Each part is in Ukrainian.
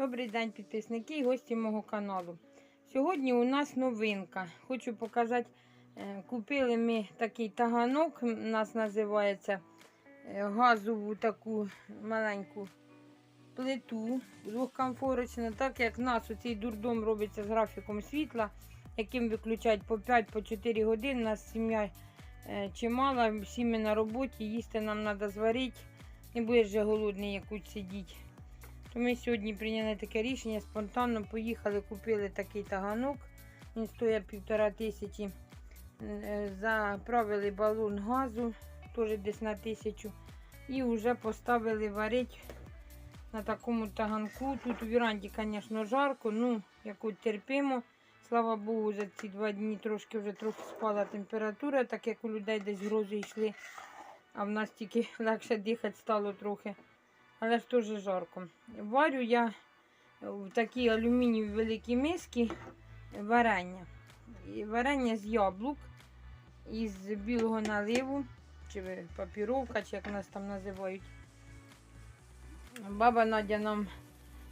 Добрий день, підписники і гості мого каналу. Сьогодні у нас новинка. Хочу показати, е, купили ми такий таганок, у нас називається е, газову таку маленьку плиту двохкомфорочну, так як нас оцей дурдом робиться з графіком світла, яким виключають по 5-4 години. У нас сім'я е, чимала, всі ми на роботі, їсти нам треба зварити. Не будеш вже голодний якуть сидіти. То ми сьогодні прийняли таке рішення, спонтанно поїхали, купили такий таганок. Він стоїть півтора тисячі. Е, Заправили балон газу, теж десь на тисячу. І вже поставили варити на такому таганку. Тут у віранді, звісно, жарко, ну, яку терпимо. Слава Богу, за ці два дні трошки вже трохи спала температура, так як у людей десь грози йшли. А в нас тільки легше дихати стало трохи але ж теж жарко. Варю я в такій алюмінієвій великій мисці варення. І Варення з яблук, із білого наливу, чи папіровка, чи як нас там називають. Баба Надя нам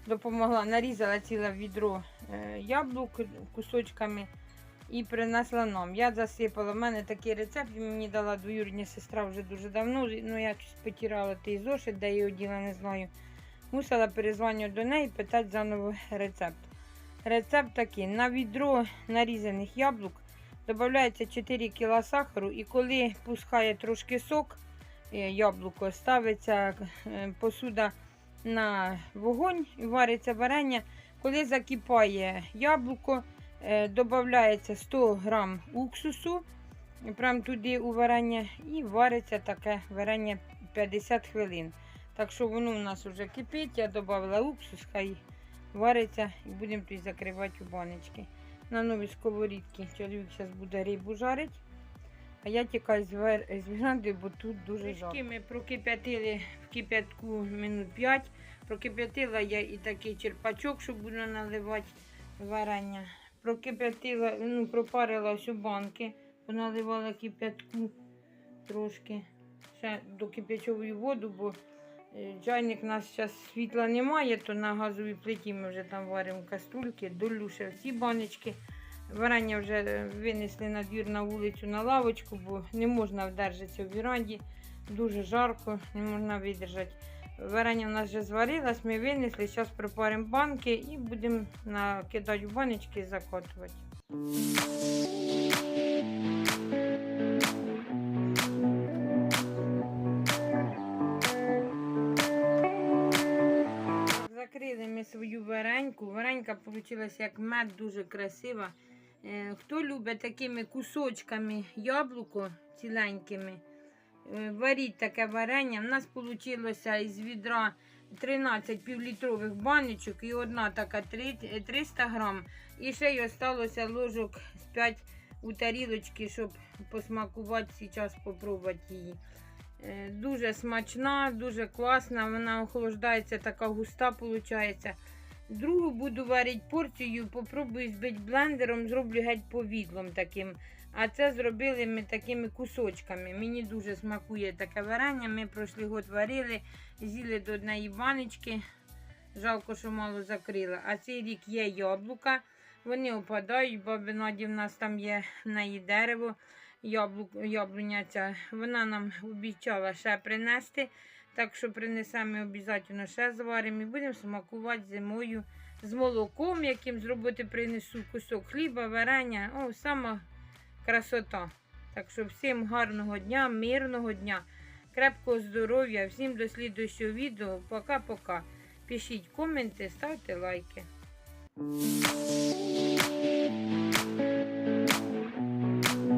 допомогла, нарізала ціле відро е, яблук кусочками і принесла нам. Я засипала. У мене такий рецепт мені дала двоюрідня сестра вже дуже давно. Ну я щось потирала той зошит, де його діла, не знаю. Мусила перезвонювати до неї питати заново рецепт. Рецепт такий: на відро нарізаних яблук додається 4 кг сахару, і коли пускає трошки сок, е, яблуко, ставиться е, посуда на вогонь і вариться варення. Коли закипає яблуко, Додається 100 грам уксусу прямо туди у варення і вариться таке варення 50 хвилин. Так що воно у нас вже кипить, я додала уксус, хай вариться і будемо тут закривати у баночки. На новій сковорідці чоловік зараз буде рибу жарити. А я тікаю з вер- веранди, бо тут дуже жарко. Ми прокип'ятили в кип'ятку минут 5. Прокип'ятила я і такий черпачок, щоб буду наливати варення прокип'ятила, ну, пропарила у банки, поналивала кип'ятку трошки. Ще до кип'ячової воду, бо е, чайник у нас зараз світла немає, то на газовій плиті ми вже там варимо каструльки, долю ще всі баночки. Варення вже е, винесли на двір на вулицю на лавочку, бо не можна вдержатися в віранді. Дуже жарко, не можна видержати. Варення у нас вже зварилось, ми винесли, зараз припаримо банки і будемо накидати в баночки і закотувати. Закрили ми свою вареньку. Варенька вийшла як мед, дуже красива. Е, Хто любить такими кусочками яблуко ціленькими, варіть таке варення. У нас вийшло із відра 13 півлітрових баночок і одна така 300 грам. І ще й осталося ложок з 5 у тарілочки, щоб посмакувати, зараз спробувати її. Е, Дуже смачна, дуже класна, вона охолоджується, така густа виходить. Другу буду варити порцію, попробую збити блендером, зроблю геть повідлом таким. А це зробили ми такими кусочками. Мені дуже смакує таке варення. Ми пройшли год варили, з'їли до однієї баночки. Жалко, що мало закрила. А цей рік є яблука. Вони опадають. Баби Наді в нас там є в неї дерево, яблук, яблуняця. Вона нам обіцяла ще принести. Так що принесемо обов'язково ще зваримо і будемо смакувати зимою з молоком, яким зробити принесу кусок хліба, варення. О, сама красота. Так що всім гарного дня, мирного дня, крепкого здоров'я, всім до слідуючого відео. Пока-пока. Пишіть коменти, ставте лайки.